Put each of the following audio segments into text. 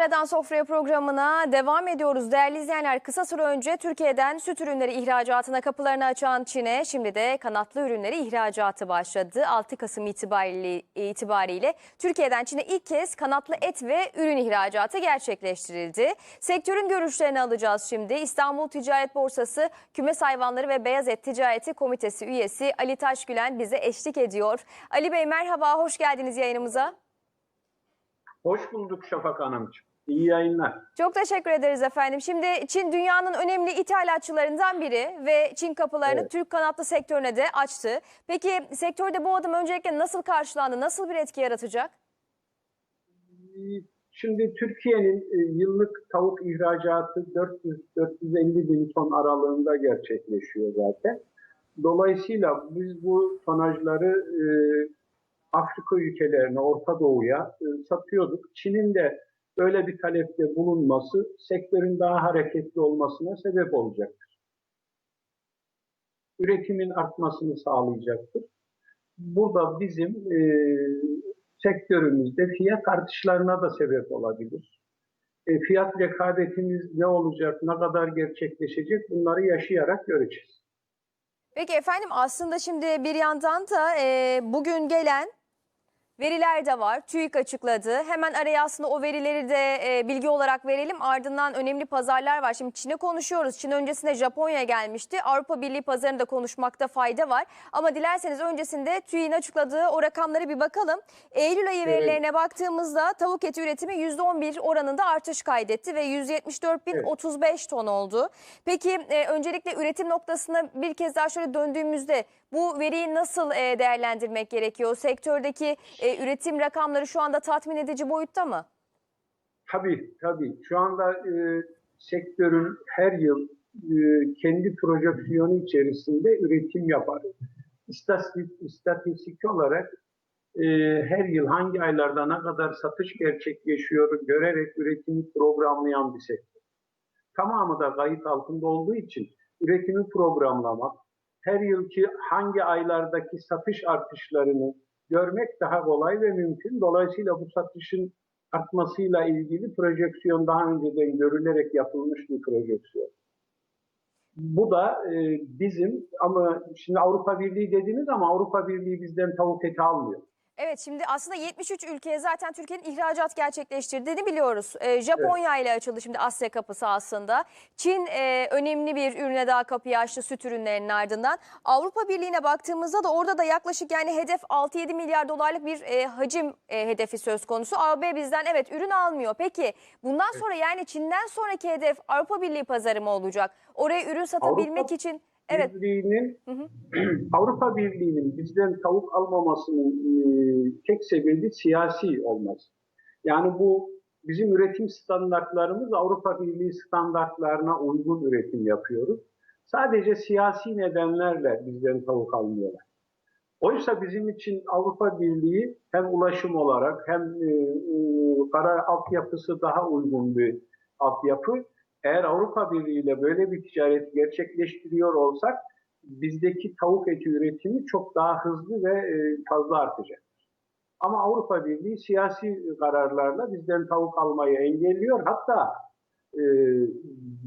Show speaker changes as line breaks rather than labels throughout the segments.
Tarladan Sofraya programına devam ediyoruz. Değerli izleyenler kısa süre önce Türkiye'den süt ürünleri ihracatına kapılarını açan Çin'e şimdi de kanatlı ürünleri ihracatı başladı. 6 Kasım itibariyle, itibariyle Türkiye'den Çin'e ilk kez kanatlı et ve ürün ihracatı gerçekleştirildi. Sektörün görüşlerini alacağız şimdi. İstanbul Ticaret Borsası Kümes Hayvanları ve Beyaz Et Ticareti Komitesi üyesi Ali Taşgülen bize eşlik ediyor. Ali Bey merhaba, hoş geldiniz yayınımıza.
Hoş bulduk Şafak Hanımcığım. İyi yayınlar.
Çok teşekkür ederiz efendim. Şimdi Çin dünyanın önemli ithalatçılarından biri ve Çin kapılarını
Evet.
Türk kanatlı sektörüne de açtı. Peki sektörde bu adım öncelikle nasıl karşılandı? Nasıl bir etki yaratacak?
Şimdi Türkiye'nin e, yıllık tavuk ihracatı 400-450 bin ton aralığında gerçekleşiyor zaten. Dolayısıyla biz bu tonajları e, Afrika ülkelerine, Orta Doğu'ya e, satıyorduk. Çin'in de öyle bir talepte bulunması sektörün daha hareketli olmasına sebep olacaktır. Üretimin artmasını sağlayacaktır. Burada bizim e, sektörümüzde fiyat artışlarına da sebep olabilir. E, fiyat rekabetimiz ne olacak, ne kadar gerçekleşecek bunları yaşayarak göreceğiz.
Peki efendim aslında şimdi bir yandan da e, bugün gelen veriler de var. TÜİK açıkladı. Hemen araya aslında o verileri de e, bilgi olarak verelim. Ardından önemli pazarlar var. Şimdi Çin'e konuşuyoruz. Çin öncesinde Japonya gelmişti. Avrupa Birliği pazarında konuşmakta fayda var. Ama dilerseniz öncesinde TÜİK'in açıkladığı o rakamlara bir bakalım. Eylül ayı
Evet.
verilerine baktığımızda tavuk eti üretimi %11 oranında artış kaydetti ve 174.035 ton oldu. Peki e, öncelikle üretim noktasına bir kez daha şöyle döndüğümüzde bu veriyi nasıl e, değerlendirmek gerekiyor? Sektördeki e, üretim rakamları şu anda tatmin edici boyutta mı?
Tabii, tabii. Şu anda e, sektörün her yıl e, kendi projeksiyonu içerisinde üretim yapar. İstatistik, istatistik olarak e, her yıl hangi aylarda ne kadar satış gerçekleşiyor görerek üretimi programlayan bir sektör. Tamamı da kayıt altında olduğu için üretimi programlamak, her yılki hangi aylardaki satış artışlarını görmek daha kolay ve mümkün. Dolayısıyla bu satışın artmasıyla ilgili projeksiyon daha önceden görülerek yapılmış bir projeksiyon. Bu da e, bizim ama şimdi Avrupa Birliği dediniz ama Avrupa Birliği bizden tavuk eti almıyor.
Evet şimdi aslında 73 ülkeye zaten Türkiye'nin ihracat gerçekleştirdiğini biliyoruz. Ee, Japonya ile açıldı şimdi Asya kapısı aslında. Çin e, önemli bir ürüne daha kapıyı açtı süt ürünlerinin ardından. Avrupa Birliği'ne baktığımızda da orada da yaklaşık yani hedef 6-7 milyar dolarlık bir e, hacim e, hedefi söz konusu. AB bizden evet ürün almıyor. Peki bundan sonra yani Çin'den sonraki hedef Avrupa Birliği pazarı mı olacak? Oraya ürün satabilmek
Avrupa
için evet
Birliği'nin
Hı hı.
Avrupa Birliği'nin bizden tavuk almamasının e, tek sebebi siyasi olması. Yani bu bizim üretim standartlarımız Avrupa Birliği standartlarına uygun üretim yapıyoruz. Sadece siyasi nedenlerle bizden tavuk almıyorlar. Oysa bizim için Avrupa Birliği hem ulaşım olarak hem e, e, kara altyapısı daha uygun bir altyapı. Eğer Avrupa Birliği ile böyle bir ticaret gerçekleştiriyor olsak bizdeki tavuk eti üretimi çok daha hızlı ve e, fazla artacak. Ama Avrupa Birliği siyasi kararlarla bizden tavuk almayı engelliyor. Hatta e,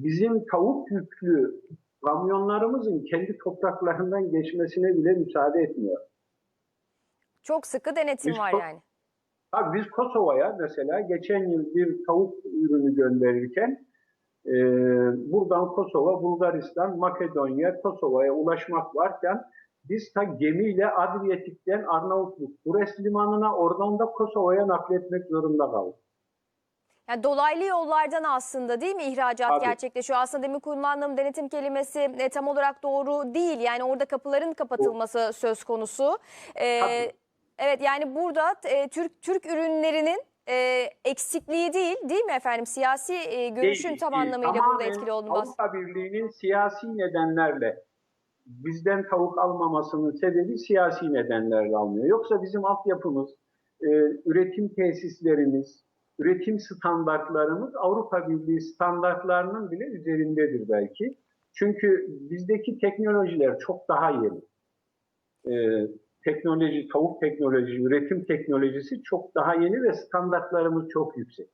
bizim tavuk yüklü kamyonlarımızın kendi topraklarından geçmesine bile müsaade etmiyor.
çok sıkı denetim
Biz
var yani.
Abi biz Kosova'ya mesela geçen yıl bir tavuk ürünü gönderirken e, buradan Kosova, Bulgaristan, Makedonya, Kosova'ya ulaşmak varken biz ta gemiyle Adriyatik'ten Arnavutluk, Bures limanına oradan da Kosova'ya nakletmek zorunda kaldık.
Yani dolaylı yollardan aslında değil mi ihracat
Tabii.
gerçekleşiyor? Aslında demin kullandığım denetim kelimesi e, tam olarak doğru değil. Yani orada kapıların kapatılması söz konusu.
Tabii.
evet yani burada e, Türk Türk ürünlerinin e, eksikliği değil değil mi efendim? Siyasi e, görüşün
Değil,
tam
değil.
anlamıyla
Tamamen
burada etkili olduğunu bahsediyor.
Avrupa Birliği'nin siyasi nedenlerle bizden tavuk almamasının sebebi siyasi nedenlerle almıyor. Yoksa bizim altyapımız, e, üretim tesislerimiz, üretim standartlarımız Avrupa Birliği standartlarının bile üzerindedir belki. Çünkü bizdeki teknolojiler çok daha yeni. E, teknoloji, tavuk teknoloji, üretim teknolojisi çok daha yeni ve standartlarımız çok yüksek.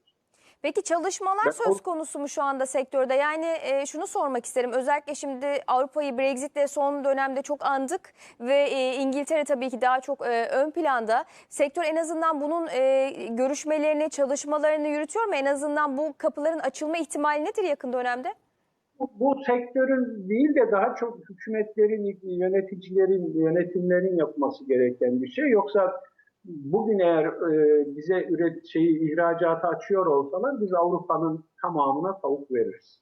Peki çalışmalar
Ben
söz konusu mu şu anda sektörde? Yani e, şunu sormak isterim. Özellikle şimdi Avrupa'yı Brexit'le son dönemde çok andık ve e, İngiltere tabii ki daha çok e, ön planda. Sektör en azından bunun e, görüşmelerini, çalışmalarını yürütüyor mu? En azından bu kapıların açılma ihtimali nedir yakın dönemde?
Bu, sektörün değil de daha çok hükümetlerin, yöneticilerin, yönetimlerin yapması gereken bir şey. Yoksa bugün eğer e, bize üret şeyi ihracatı açıyor olsalar biz Avrupa'nın tamamına tavuk veririz.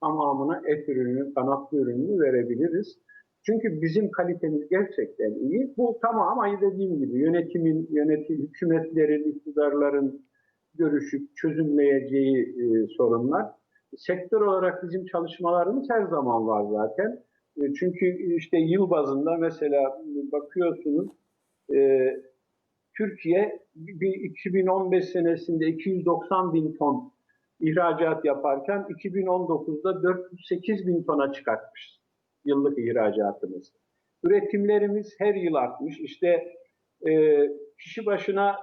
Tamamına et ürünü, kanatlı ürünü verebiliriz. Çünkü bizim kalitemiz gerçekten iyi. Bu tamam ama dediğim gibi yönetimin, yönetim, hükümetlerin, iktidarların görüşüp çözümleyeceği e, sorunlar. Sektör olarak bizim çalışmalarımız her zaman var zaten. E, Çünkü işte yıl bazında mesela bakıyorsunuz e, Türkiye bir 2015 senesinde 290 bin ton ihracat yaparken 2019'da 408 bin tona çıkartmış yıllık ihracatımız. Üretimlerimiz her yıl artmış. İşte e, kişi başına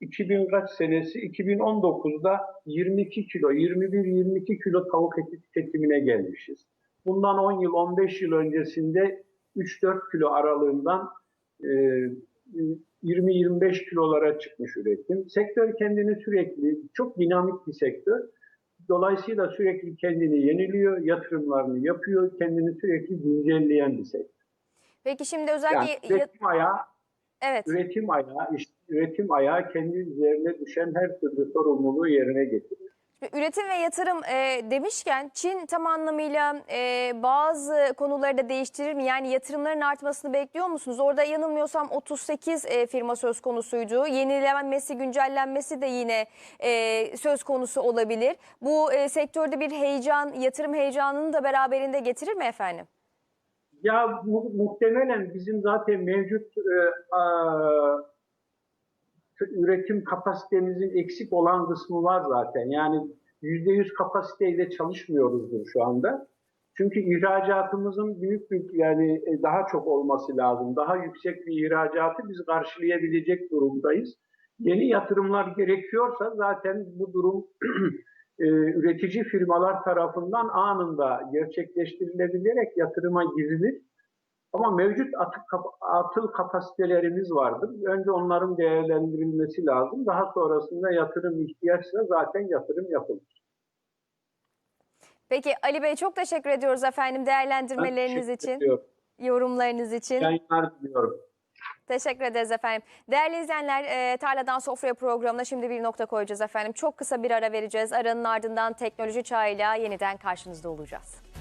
2000 kaç senesi 2019'da 22 kilo, 21-22 kilo tavuk eti tüketimine gelmişiz. Bundan 10 yıl, 15 yıl öncesinde 3-4 kilo aralığından e, 20-25 kilolara çıkmış üretim. Sektör kendini sürekli, çok dinamik bir sektör. Dolayısıyla sürekli kendini yeniliyor, yatırımlarını yapıyor, kendini sürekli güncelleyen bir sektör.
Peki şimdi
Yani
özellikle...
üretim ayağı
evet.
üretim ayağı, işte üretim ayağı kendi üzerine düşen her türlü sorumluluğu yerine getiriyor.
Üretim ve yatırım e, demişken Çin tam anlamıyla e, bazı konuları da değiştirir mi? Yani yatırımların artmasını bekliyor musunuz? Orada yanılmıyorsam 38 e, firma söz konusuydu. Yenilenmesi, güncellenmesi de yine e, söz konusu olabilir. Bu e, sektörde bir heyecan, yatırım heyecanını da beraberinde getirir mi efendim?
Ya mu- muhtemelen bizim zaten mevcut e, a- üretim kapasitemizin eksik olan kısmı var zaten. Yani %100 kapasiteyle çalışmıyoruzdur şu anda. Çünkü ihracatımızın büyük bir yani e, daha çok olması lazım. Daha yüksek bir ihracatı biz karşılayabilecek durumdayız. Yeni yatırımlar gerekiyorsa zaten bu durum e, üretici firmalar tarafından anında gerçekleştirilebilerek yatırıma girilir. Ama mevcut atık atıl kapasitelerimiz vardır. Önce onların değerlendirilmesi lazım. Daha sonrasında yatırım ihtiyaçsa zaten yatırım yapılır.
Peki Ali Bey çok teşekkür ediyoruz efendim değerlendirmeleriniz için,
ediyorum.
yorumlarınız için.
Yayınlar diliyorum.
Teşekkür ederiz efendim. Değerli izleyenler, e, Tarladan Sofraya programına şimdi bir nokta koyacağız efendim. Çok kısa bir ara vereceğiz. Aranın ardından teknoloji çağıyla yeniden karşınızda olacağız.